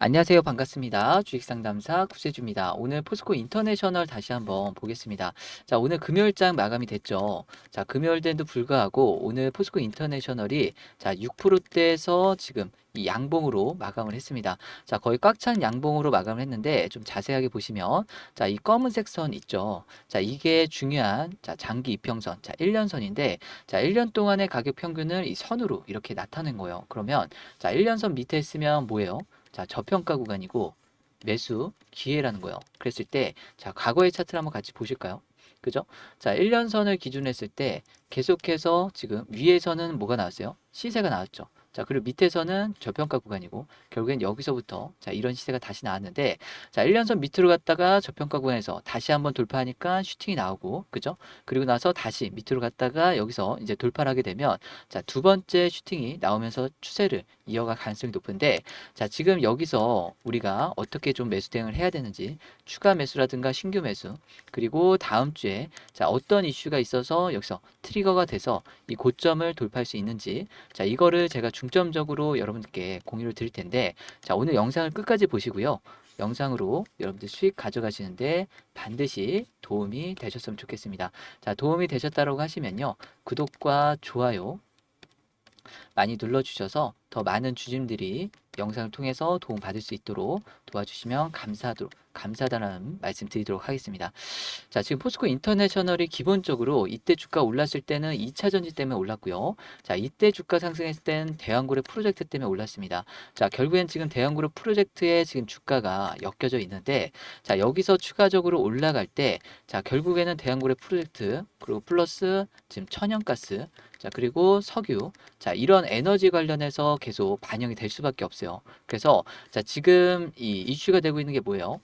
안녕하세요. 반갑습니다. 주식상담사 구세주입니다. 오늘 포스코 인터내셔널 다시 한번 보겠습니다. 자, 오늘 금요일장 마감이 됐죠. 자, 금요일된도 불구하고 오늘 포스코 인터내셔널이 자, 6%대에서 지금 이 양봉으로 마감을 했습니다. 자, 거의 꽉 찬 양봉으로 마감을 했는데 좀 자세하게 보시면 자, 이 검은색 선 있죠. 자, 이게 중요한 자, 장기 이평선. 자, 1년 선인데 자, 1년 동안의 가격 평균을 이 선으로 이렇게 나타낸 거예요. 그러면 자, 1년 선 밑에 있으면 뭐예요? 자, 저평가 구간이고 매수 기회라는 거예요. 그랬을 때, 자, 과거의 차트를 한번 같이 보실까요? 그죠? 자, 1년선을 기준으로 했을 때 계속해서 지금 위에서는 뭐가 나왔어요? 시세가 나왔죠. 자, 그리고 밑에서는 저평가 구간이고 결국엔 여기서부터 자, 이런 시세가 다시 나왔는데 자, 1년선 밑으로 갔다가 저평가 구간에서 다시 한번 돌파하니까 슈팅이 나오고 그죠? 그리고 나서 다시 밑으로 갔다가 여기서 이제 돌파를 하게 되면 자, 두 번째 슈팅이 나오면서 추세를 이어갈 가능성이 높은데 자, 지금 여기서 우리가 어떻게 좀 매수 대응을 해야 되는지 추가 매수라든가 신규 매수 그리고 다음 주에 자, 어떤 이슈가 있어서 여기서 트리거가 돼서 이 고점을 돌파할 수 있는지 자, 이거를 제가 중 점적으로 여러분들께 공유를 드릴 텐데 자, 오늘 영상을 끝까지 보시고요. 영상으로 여러분들 수익 가져가시는데 반드시 도움이 되셨으면 좋겠습니다. 자, 도움이 되셨다고 하시면요. 구독과 좋아요 많이 눌러주셔서 더 많은 주주님들이 영상을 통해서 도움 받을 수 있도록 도와주시면 감사하도록 감사하다는 말씀 드리도록 하겠습니다. 자, 지금 포스코 인터내셔널이 기본적으로 이때 주가 올랐을 때는 2차 전지 때문에 올랐고요. 자, 이때 주가 상승했을 땐 대왕고래 프로젝트 때문에 올랐습니다. 자, 결국엔 지금 대왕고래 프로젝트에 지금 주가가 엮여져 있는데 자, 여기서 추가적으로 올라갈 때 자, 결국에는 대왕고래 프로젝트 그리고 플러스 지금 천연가스 자, 그리고 석유 자, 이런 에너지 관련해서 계속 반영이 될 수밖에 없어요. 그래서 자, 지금 이 이슈가 되고 있는 게 뭐예요?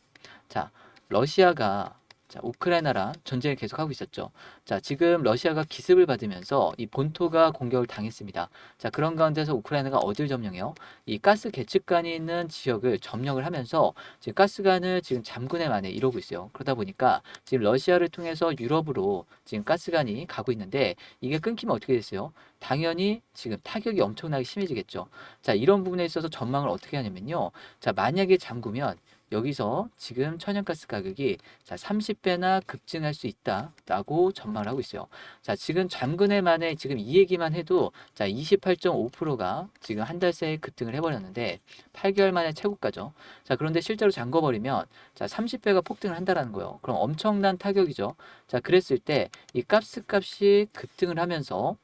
자, 러시아가 자, 우크라이나랑 전쟁을 계속하고 있었죠. 자, 지금 러시아가 기습을 받으면서 이 본토가 공격을 당했습니다. 자, 그런 가운데서 우크라이나가 어딜 점령해요? 이 가스 계측관이 있는 지역을 점령을 하면서 지금 가스관을 지금 잠군의 만에 이러고 있어요. 그러다 보니까 지금 러시아를 통해서 유럽으로 지금 가스관이 가고 있는데 이게 끊기면 어떻게 됐어요? 당연히 지금 타격이 엄청나게 심해지겠죠. 자, 이런 부분에 있어서 전망을 어떻게 하냐면요. 자, 만약에 잠그면 여기서 지금 천연가스 가격이 자 30배나 급증할 수 있다라고 전망을 하고 있어요. 자 지금 잠근해 만에 지금 이 얘기만 해도 자 28.5%가 지금 한 달 새에 급등을 해버렸는데 8개월 만에 최고가죠. 자 그런데 실제로 잠궈버리면 자 30배가 폭등을 한다라는 거예요. 그럼 엄청난 타격이죠. 자 그랬을 때이 가스 값이 급등을 하면서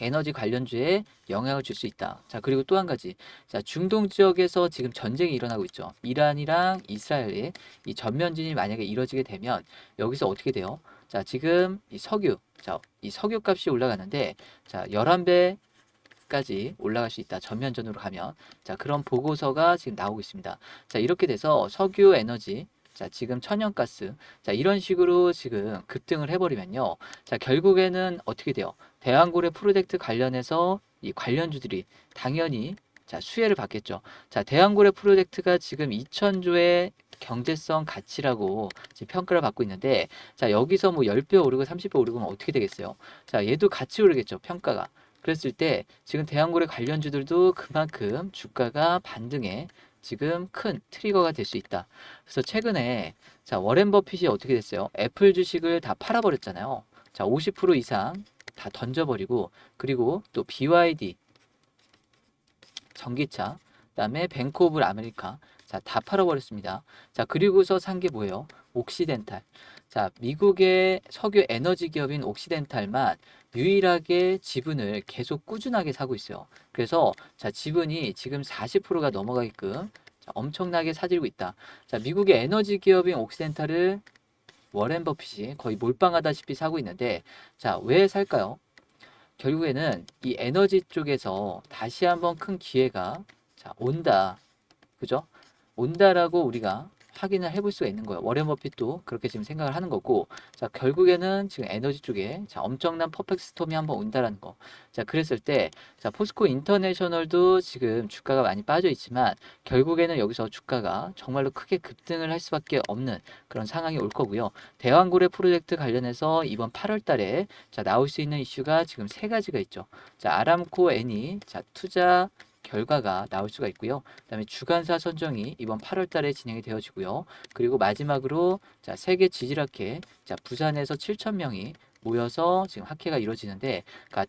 에너지 관련주에 영향을 줄 수 있다. 자, 그리고 또 한 가지. 자, 중동 지역에서 지금 전쟁이 일어나고 있죠. 이란이랑 이스라엘의 이 전면전이 만약에 이뤄지게 되면 여기서 어떻게 돼요? 자, 지금 이 석유. 자, 이 석유 값이 올라가는데 자, 11배 까지 올라갈 수 있다. 전면전으로 가면. 자, 그런 보고서가 지금 나오고 있습니다. 자, 이렇게 돼서 석유 에너지 자, 지금 천연가스. 자, 이런 식으로 지금 급등을 해버리면요. 자, 결국에는 어떻게 돼요? 대왕고래 프로젝트 관련해서 이 관련주들이 당연히 자, 수혜를 받겠죠. 자, 대왕고래 프로젝트가 지금 2천조의 경제성 가치라고 지금 평가를 받고 있는데 자, 여기서 뭐 10배 오르고 30배 오르면 어떻게 되겠어요? 자, 얘도 같이 오르겠죠. 평가가. 그랬을 때 지금 대왕고래 관련주들도 그만큼 주가가 반등에 지금 큰 트리거가 될 수 있다. 그래서 최근에 자, 워렌 버핏이 어떻게 됐어요? 애플 주식을 다 팔아버렸잖아요. 자, 50% 이상 다 던져버리고 그리고 또 BYD 전기차 그다음에 뱅크 오브 아메리카 자, 다 팔아버렸습니다. 자, 그리고서 산 게 뭐예요? 옥시덴탈. 자, 미국의 석유 에너지 기업인 옥시덴탈만 유일하게 지분을 계속 꾸준하게 사고 있어요. 그래서 자, 지분이 지금 40%가 넘어가게끔 자, 엄청나게 사들고 있다. 자, 미국의 에너지 기업인 옥시덴탈을 워렌 버핏이 거의 몰빵하다시피 사고 있는데 자, 왜 살까요? 결국에는 이 에너지 쪽에서 다시 한번 큰 기회가 자, 온다. 그죠? 온다라고 우리가 확인을 해볼 수가 있는 거예요. 워렌 버핏도 그렇게 지금 생각을 하는 거고, 자, 결국에는 지금 에너지 쪽에 자, 엄청난 퍼펙트 스톰이 한번 온다라는 거. 자, 그랬을 때, 자, 포스코 인터내셔널도 지금 주가가 많이 빠져 있지만, 결국에는 여기서 주가가 정말로 크게 급등을 할 수밖에 없는 그런 상황이 올 거고요. 대왕고래 프로젝트 관련해서 이번 8월 달에 자, 나올 수 있는 이슈가 지금 세 가지가 있죠. 자, 아람코 애니, 자, 투자 결과가 나올 수가 있고요. 그다음에 주간사 선정이 이번 8월 달에 진행이 되어지고요. 그리고 마지막으로 자, 세계 지질학회 자, 부산에서 7천 명이 모여서 지금 학회가 이루어지는데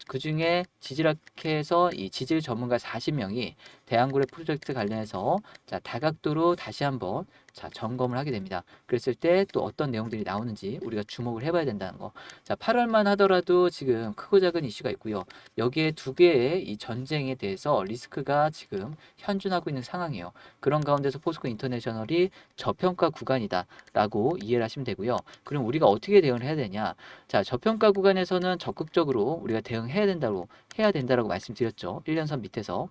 그 중에 지질학회에서 이 지질 전문가 40명이 대한고래 프로젝트 관련해서 자, 다각도로 다시 한번 자, 점검을 하게 됩니다. 그랬을 때 또 어떤 내용들이 나오는지 우리가 주목을 해봐야 된다는 거. 자, 8월만 하더라도 지금 크고 작은 이슈가 있고요. 여기에 두 개의 이 전쟁에 대해서 리스크가 지금 현존하고 있는 상황이에요. 그런 가운데서 포스코 인터내셔널이 저평가 구간이다라고 이해를 하시면 되고요. 그럼 우리가 어떻게 대응을 해야 되냐? 자, 저평가 구간에서는 적극적으로 우리가 대응해야 된다고 해야 된다라고 말씀드렸죠. 1년선 밑에서.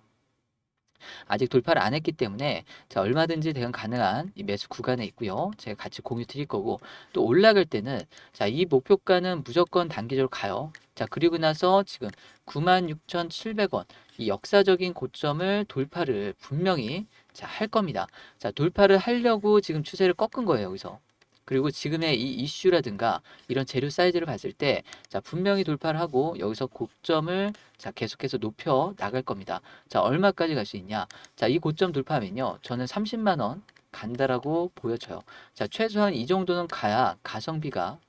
아직 돌파를 안 했기 때문에 자, 얼마든지 대응 가능한 이 매수 구간에 있고요. 제가 같이 공유 드릴 거고 또 올라갈 때는 자, 이 목표가는 무조건 단기적으로 가요. 자, 그리고 나서 지금 96,700원 이 역사적인 고점을 돌파를 분명히 자, 할 겁니다. 자, 돌파를 하려고 지금 추세를 꺾은 거예요, 여기서. 그리고 지금의 이 이슈라든가 이런 재료 사이즈를 봤을 때 자, 분명히 돌파를 하고 여기서 고점을 자, 계속해서 높여 나갈 겁니다. 자, 얼마까지 갈 수 있냐? 자, 이 고점 돌파하면요. 저는 30만 원 간다라고 보여져요. 자, 최소한 이 정도는 가야 가성비가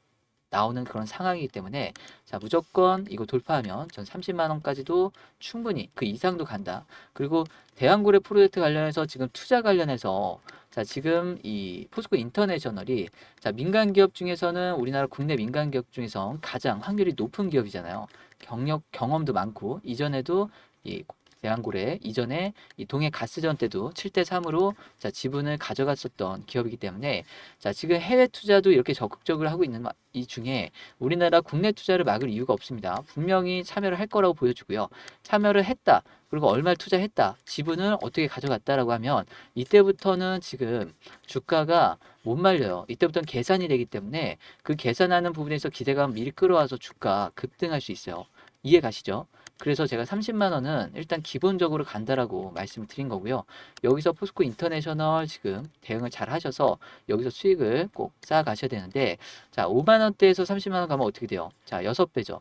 나오는 그런 상황이기 때문에 자 무조건 이거 돌파하면 전 30만 원까지도 충분히 그 이상도 간다. 그리고 대한고래 프로젝트 관련해서 지금 투자 관련해서 자 지금 이 포스코 인터내셔널이 자 민간 기업 중에서는 우리나라 국내 민간 기업 중에서 가장 확률이 높은 기업이잖아요. 경력 경험도 많고 이전에도 이 대한고래 이전에 이 동해 가스전 때도 7대 3으로 자 지분을 가져갔었던 기업이기 때문에 자 지금 해외 투자도 이렇게 적극적으로 하고 있는 이 중에 우리나라 국내 투자를 막을 이유가 없습니다. 분명히 참여를 할 거라고 보여주고요. 참여를 했다. 그리고 얼마를 투자했다. 지분을 어떻게 가져갔다라고 하면 이때부터는 지금 주가가 못 말려요. 이때부터는 계산이 되기 때문에 그 계산하는 부분에서 기대감 미리 끌어와서 주가 급등할 수 있어요. 이해 가시죠? 그래서 제가 30만 원은 일단 기본적으로 간다라고 말씀을 드린 거고요. 여기서 포스코 인터내셔널 지금 대응을 잘 하셔서 여기서 수익을 꼭 쌓아 가셔야 되는데 자, 5만 원대에서 30만 원 가면 어떻게 돼요? 자, 6배죠.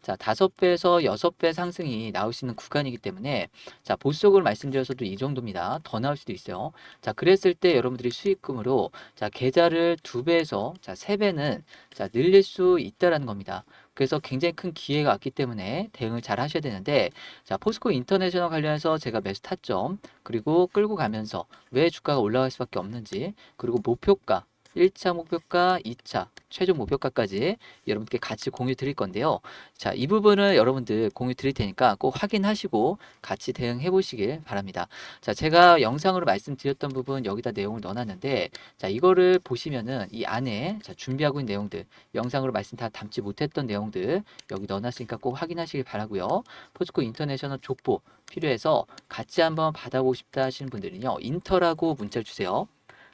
자, 다섯 배에서 여섯 배 상승이 나올 수 있는 구간이기 때문에 자, 보수적으로 말씀드려서도 이 정도입니다. 더 나올 수도 있어요. 자, 그랬을 때 여러분들이 수익금으로 자, 계좌를 두 배에서 자, 세 배는 자, 늘릴 수 있다라는 겁니다. 그래서 굉장히 큰 기회가 왔기 때문에 대응을 잘 하셔야 되는데 자 포스코 인터내셔널 관련해서 제가 매수 타점 그리고 끌고 가면서 왜 주가가 올라갈 수밖에 없는지 그리고 목표가 1차 목표가, 2차 최종 목표가까지 여러분께 같이 공유 드릴 건데요. 자, 이 부분을 여러분들 공유 드릴 테니까 꼭 확인하시고 같이 대응해 보시길 바랍니다. 자, 제가 영상으로 말씀드렸던 부분 여기다 내용을 넣어놨는데 자, 이거를 보시면은 이 안에 자, 준비하고 있는 내용들 영상으로 말씀 다 담지 못했던 내용들 여기 넣어놨으니까 꼭 확인하시길 바라고요. 포스코 인터내셔널 족보 필요해서 같이 한번 받아보고 싶다 하시는 분들은요. 인터라고 문자를 주세요.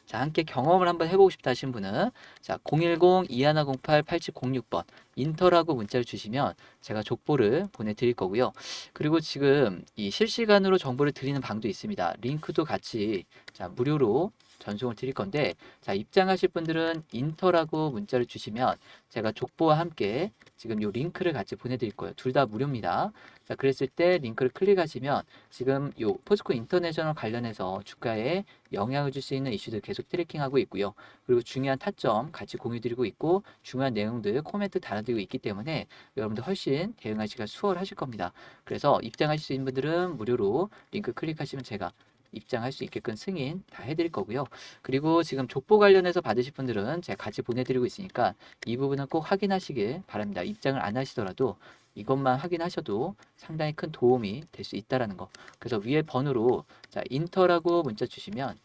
자, 함께 경험을 한번 해보고 싶다 하신 분은 자, 010-2108-8706번 인터라고 문자를 주시면 제가 족보를 보내드릴 거고요. 그리고 지금 이 실시간으로 정보를 드리는 방도 있습니다. 링크도 같이 자, 무료로 전송을 드릴 건데 자, 입장하실 분들은 인터라고 문자를 주시면 제가 족보와 함께 지금 요 링크를 같이 보내드릴 거예요. 둘 다 무료입니다. 자, 그랬을 때 링크를 클릭하시면 지금 요 포스코 인터내셔널 관련해서 주가에 영향을 줄 수 있는 이슈들 계속 트래킹하고 있고요. 그리고 중요한 타점 같이 공유드리고 있고 중요한 내용들 코멘트 달아드리고 있기 때문에 여러분들 훨씬 대응하시기가 수월하실 겁니다. 그래서 입장하실 수 있는 분들은 무료로 링크 클릭하시면 제가 입장할 수 있게끔 승인 다 해드릴 거고요. 그리고 지금 족보 관련해서 받으실 분들은 제가 같이 보내드리고 있으니까 이 부분은 꼭 확인하시길 바랍니다. 입장을 안 하시더라도 이것만 확인하셔도 상당히 큰 도움이 될 수 있다라는 거. 그래서 위에 번호로 자 인터라고 문자 주시면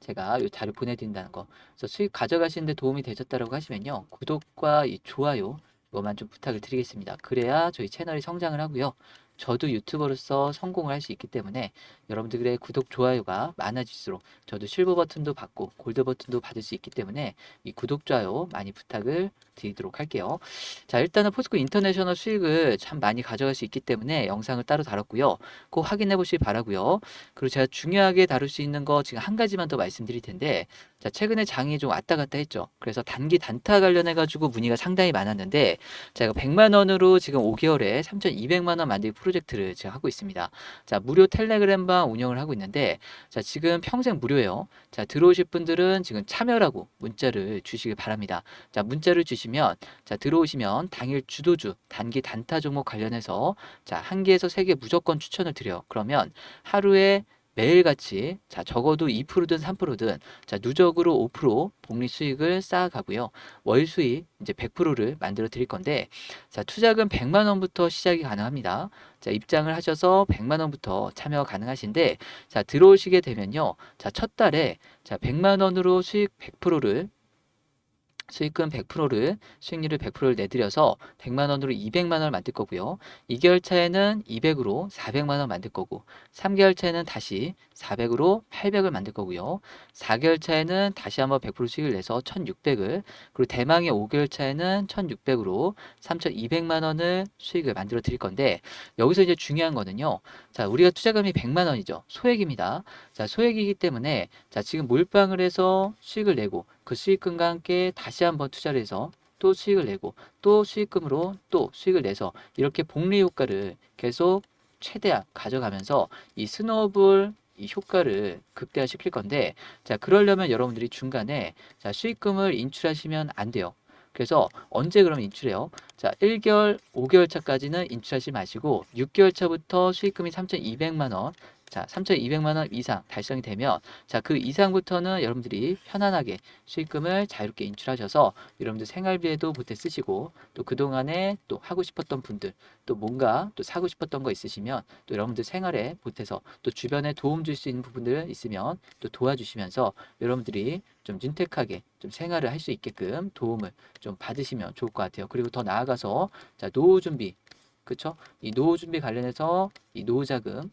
제가 이 자료 보내드린다는 거. 그래서 수익 가져가시는데 도움이 되셨다라고 하시면요 구독과 이 좋아요 이것만 좀 부탁을 드리겠습니다. 그래야 저희 채널이 성장을 하고요. 저도 유튜버로서 성공을 할 수 있기 때문에 여러분들의 구독, 좋아요가 많아질수록 저도 실버 버튼도 받고 골드 버튼도 받을 수 있기 때문에 이 구독, 좋아요 많이 부탁을 드리도록 할게요. 자, 일단은 포스코 인터내셔널 수익을 참 많이 가져갈 수 있기 때문에 영상을 따로 다뤘고요. 꼭 확인해 보시기 바라고요. 그리고 제가 중요하게 다룰 수 있는 거 지금 한 가지만 더 말씀드릴 텐데 자, 최근에 장이 좀 왔다 갔다 했죠. 그래서 단기 단타 관련해 가지고 문의가 상당히 많았는데 제가 100만 원으로 지금 5개월에 3,200만 원 만들기 프로 프로젝트를 제가 하고 있습니다. 자, 무료 텔레그램 방 운영을 하고 있는데, 자, 지금 평생 무료예요. 자, 들어오실 분들은 지금 참여라고 문자를 주시길 바랍니다. 자, 문자를 주시면, 자, 들어오시면 당일 주도주, 단기 단타 종목 관련해서, 자, 한 개에서 세 개 무조건 추천을 드려요. 그러면 하루에 매일같이 자 적어도 2%든 3%든 자 누적으로 5% 복리 수익을 쌓아가고요. 월 수익 이제 100%를 만들어 드릴 건데 자 투자금 100만 원부터 시작이 가능합니다. 자 입장을 하셔서 100만 원부터 참여 가능하신데 자 들어오시게 되면요. 자 첫 달에 자 100만 원으로 수익 100%를 수익금 100%를 수익률을 100%를 내드려서 100만 원으로 200만 원을 만들 거고요. 2개월 차에는 200으로 400만 원 만들 거고 3개월 차에는 다시 400으로 800을 만들 거고요. 4개월 차에는 다시 한번 100% 수익을 내서 1600을 그리고 대망의 5개월 차에는 1600으로 3200만 원을 수익을 만들어 드릴 건데 여기서 이제 중요한 거는요. 자, 우리가 투자금이 100만 원이죠. 소액입니다. 자, 소액이기 때문에 자, 지금 몰빵을 해서 수익을 내고 그 수익금과 함께 다시 한번 투자를 해서 또 수익을 내고 또 수익금으로 또 수익을 내서 이렇게 복리 효과를 계속 최대한 가져가면서 이 스노우볼 이 효과를 극대화 시킬 건데 자 그러려면 여러분들이 중간에 자 수익금을 인출하시면 안 돼요. 그래서 언제 그러면 인출해요? 자 1개월, 5개월 차까지는 인출하지 마시고 6개월 차부터 수익금이 3,200만 원 자, 3,200만 원 이상 달성이 되면 자, 그 이상부터는 여러분들이 편안하게 수익금을 자유롭게 인출하셔서 여러분들 생활비에도 보태 쓰시고 또 그동안에 또 하고 싶었던 분들 또 뭔가 또 사고 싶었던 거 있으시면 또 여러분들 생활에 보태서 또 주변에 도움 줄 수 있는 부분들 있으면 또 도와주시면서 여러분들이 좀 윤택하게 좀 생활을 할 수 있게끔 도움을 좀 받으시면 좋을 것 같아요. 그리고 더 나아가서 자, 노후 준비 그쵸? 이 노후 준비 관련해서 이 노후 자금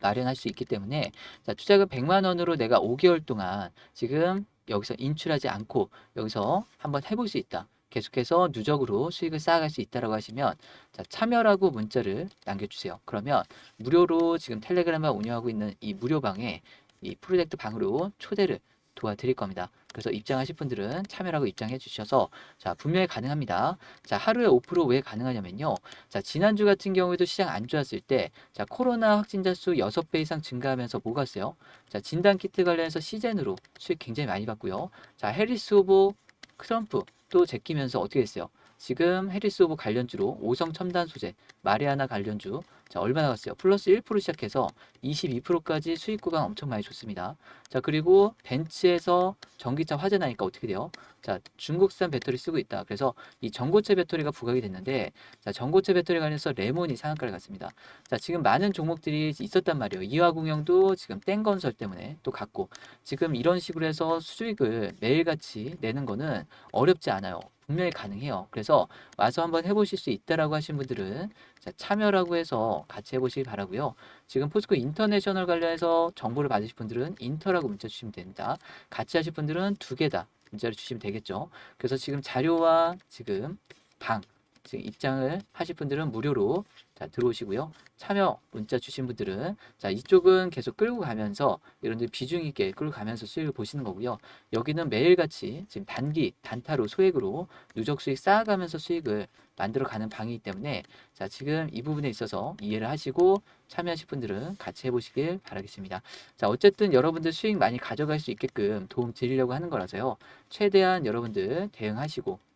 마련할 수 있기 때문에 자, 투자금 100만 원으로 내가 5개월 동안 지금 여기서 인출하지 않고 여기서 한번 해볼 수 있다. 계속해서 누적으로 수익을 쌓아갈 수 있다라고 하시면 자, 참여라고 문자를 남겨주세요. 그러면 무료로 지금 텔레그램을 운영하고 있는 이 무료방에 이 프로젝트 방으로 초대를 도와드릴 겁니다. 그래서 입장하실 분들은 참여라고 입장해 주셔서 자 분명히 가능합니다. 자 하루에 5%왜 가능하냐면요. 자 지난주 같은 경우에도 시장 안 좋았을 때 자 코로나 확진자 수 6배 이상 증가하면서 뭐가 있어요? 자 진단 키트 관련해서 시젠으로 수익 굉장히 많이 받고요. 자 해리스 후보 트럼프 또 제끼면서 어떻게 했어요? 지금 해리스 후보 관련주로 오성 첨단 소재 마리아나 관련주 자 얼마나 갔어요? 플러스 1% 시작해서 22%까지 수익 구간 엄청 많이 줬습니다. 자 그리고 벤츠에서 전기차 화재 나니까 어떻게 돼요? 자 중국산 배터리 쓰고 있다. 그래서 이 전고체 배터리가 부각이 됐는데 자 전고체 배터리 관련해서 레몬이 상한가를 갔습니다. 자 지금 많은 종목들이 있었단 말이에요. 이화공영도 지금 땡건설 때문에 또 갔고 지금 이런 식으로 해서 수익을 매일같이 내는 거는 어렵지 않아요. 분명히 가능해요. 그래서 와서 한번 해보실 수 있다라고 하신 분들은 자, 참여라고 해서 같이 해보시기 바라고요. 지금 포스코 인터내셔널 관련해서 정보를 받으실 분들은 인터라고 문자 주시면 됩니다. 같이 하실 분들은 두 개 다 문자를 주시면 되겠죠. 그래서 지금 자료와 지금 방 지금 입장을 하실 분들은 무료로 자, 들어오시고요. 참여 문자 주신 분들은 자 이쪽은 계속 끌고 가면서 여러분들 비중 있게 끌고 가면서 수익을 보시는 거고요. 여기는 매일같이 지금 단기 단타로 소액으로 누적 수익 쌓아가면서 수익을 만들어 가는 방이기 때문에 자 지금 이 부분에 있어서 이해를 하시고 참여하실 분들은 같이 해 보시길 바라겠습니다. 자 어쨌든 여러분들 수익 많이 가져갈 수 있게끔 도움 드리려고 하는 거라서요. 최대한 여러분들 대응하시고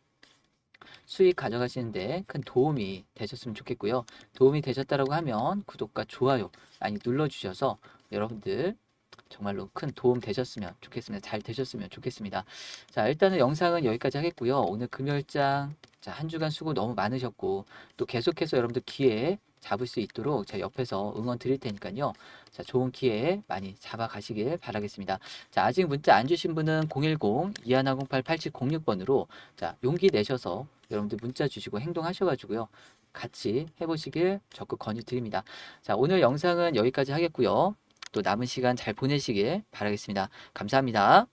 수익 가져가시는데 큰 도움이 되셨으면 좋겠고요. 도움이 되셨다라고 하면 구독과 좋아요 많이 눌러주셔서 여러분들 정말로 큰 도움 되셨으면 좋겠습니다. 잘 되셨으면 좋겠습니다. 자, 일단은 영상은 여기까지 하겠고요. 오늘 금요일장 자, 한 주간 수고 너무 많으셨고 또 계속해서 여러분들 기회 잡을 수 있도록 제가 옆에서 응원 드릴 테니까요. 자, 좋은 기회 많이 잡아 가시길 바라겠습니다. 자, 아직 문자 안 주신 분은 010-2108-8706번으로 자, 용기 내셔서 여러분들 문자 주시고 행동하셔가지고요. 같이 해보시길 적극 권유드립니다. 자, 오늘 영상은 여기까지 하겠고요. 또 남은 시간 잘 보내시길 바라겠습니다. 감사합니다.